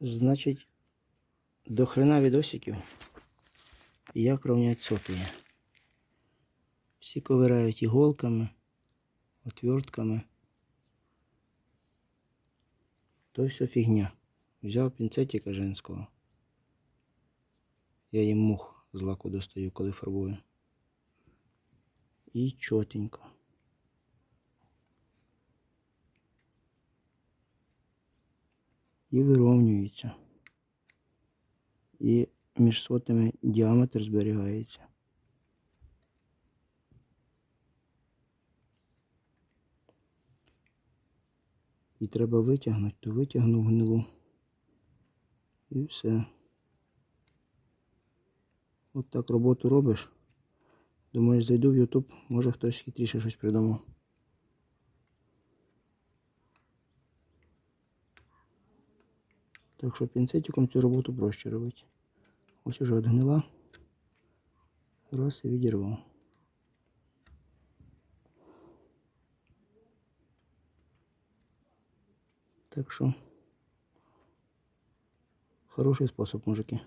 Значить, до хрена відосиків. Як ровнять сопії. Всі ковирають іголками, отвертками. То все фігня. Взяв пінцетика женського. Я їм мух з лаку достаю, коли фарбую. І чотенько. І вирівнюється. І між сотами діаметр зберігається. І треба витягнути, то витягнув гнилу. І все. От так роботу робиш. Думаєш, зайду в YouTube, може хтось хитріше щось придумав. Так що пінцетиком цю роботу проще робити. Ось уже відгнила. Раз і відірвав. Так що хороший спосіб, мужики.